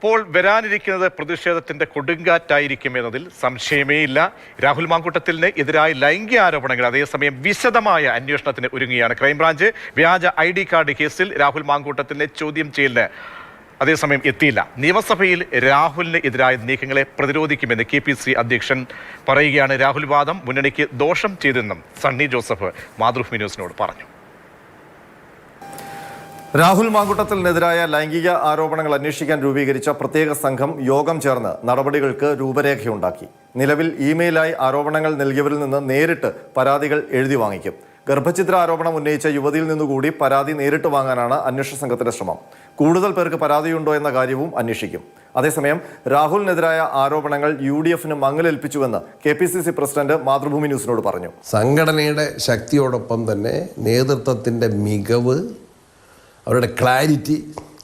അപ്പോൾ വരാനിരിക്കുന്നത് പ്രതിഷേധത്തിന്റെ കൊടുങ്കാറ്റായിരിക്കും എന്നതിൽ സംശയമേ ഇല്ല. രാഹുൽ മാങ്കൂട്ടത്തിന് എതിരായ ലൈംഗിക ആരോപണങ്ങൾ അതേസമയം വിശദമായ അന്വേഷണത്തിന് ഒരുങ്ങിയാണ് ക്രൈംബ്രാഞ്ച് വ്യാജ ഐ ഡി കാർഡ് കേസിൽ രാഹുൽ മാങ്കൂട്ടത്തിനെ ചോദ്യം ചെയ്യലിന് അതേസമയം എത്തിയില്ല. നിയമസഭയിൽ രാഹുലിന് എതിരായ നീക്കങ്ങളെ പ്രതിരോധിക്കുമെന്ന് കെ പി സി അധ്യക്ഷൻ പറയുകയാണ്. രാഹുൽ വാദം മുന്നണിക്ക് ദോഷം ചെയ്തെന്നും സണ്ണി ജോസഫ് മാതൃഭൂമി ന്യൂസിനോട് പറഞ്ഞു. രാഹുൽ മാങ്കുട്ടത്തിനെതിരായ ലൈംഗിക ആരോപണങ്ങൾ അന്വേഷിക്കാൻ രൂപീകരിച്ച പ്രത്യേക സംഘം യോഗം ചേർന്ന് നടപടികൾക്ക് രൂപരേഖയുണ്ടാക്കി. നിലവിൽ ഇമെയിലായി ആരോപണങ്ങൾ നൽകിയവരിൽ നിന്ന് നേരിട്ട് പരാതികൾ എഴുതി വാങ്ങിക്കും. ഗർഭചിത്ര ആരോപണം ഉന്നയിച്ച യുവതിയിൽ നിന്നുകൂടി പരാതി നേരിട്ട് വാങ്ങാനാണ് അന്വേഷണ സംഘത്തിന്റെ ശ്രമം. കൂടുതൽ പേർക്ക് പരാതിയുണ്ടോ എന്ന കാര്യവും അന്വേഷിക്കും. അതേസമയം രാഹുലിനെതിരായ ആരോപണങ്ങൾ യു ഡി എഫിന് മങ്ങലേൽപ്പിച്ചുവെന്ന് K P C C president Mathrubhumi ന്യൂസിനോട് പറഞ്ഞു. സംഘടനയുടെ ശക്തിയോടൊപ്പം തന്നെ നേതൃത്വത്തിന്റെ മികവ് അവരുടെ ക്ലാരിറ്റി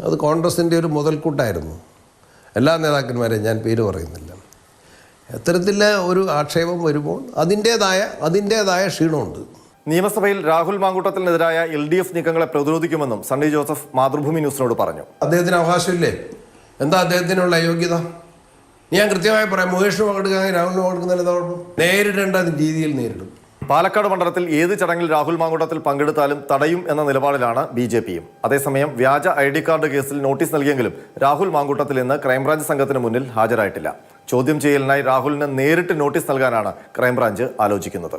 അത് കോൺഗ്രസിന്റെ ഒരു മുതൽക്കൂട്ടായിരുന്നു. എല്ലാ നേതാക്കന്മാരെയും ഞാൻ പേര് പറയുന്നില്ല. അത്തരത്തിൽ ഒരു ആക്ഷേപം വരുമ്പോൾ അതിന്റേതായ അതിന്റേതായ ക്ഷീണമുണ്ട്. നിയമസഭയിൽ രാഹുൽ മാങ്കൂട്ടത്തിനെതിരായ എൽ ഡി എഫ് നീക്കങ്ങളെ പ്രതിരോധിക്കുമെന്നും സണ്ണി ജോസഫ് മാതൃഭൂമി ന്യൂസിനോട് പറഞ്ഞു. അദ്ദേഹത്തിന് അവകാശമില്ലേ? എന്താ അദ്ദേഹത്തിനുള്ള അയോഗ്യത ഞാൻ കൃത്യമായി പറയാം മുകേഷിന് പങ്കെടുക്കാൻ രാഹുലിന് പങ്കെടുക്കുന്നതിന് നേരിടേണ്ട രീതിയിൽ നേരിടും. പാലക്കാട് മണ്ഡലത്തിൽ ഏത് ചടങ്ങിൽ രാഹുൽ മാങ്കൂട്ടത്തിൽ പങ്കെടുത്താലും തടയും എന്ന നിലപാടിലാണ് ബി ജെ പിയും. അതേസമയം വ്യാജ ഐ ഡി കാർഡ് കേസിൽ നോട്ടീസ് നൽകിയെങ്കിലും രാഹുൽ മാങ്കൂട്ടത്തിൽ ഇന്ന് ക്രൈംബ്രാഞ്ച് സംഘത്തിന് മുന്നിൽ ഹാജരായിട്ടില്ല. ചോദ്യം ചെയ്യലിനായി രാഹുലിന് നേരിട്ട് നോട്ടീസ് നൽകാനാണ് ക്രൈംബ്രാഞ്ച് ആലോചിക്കുന്നത്.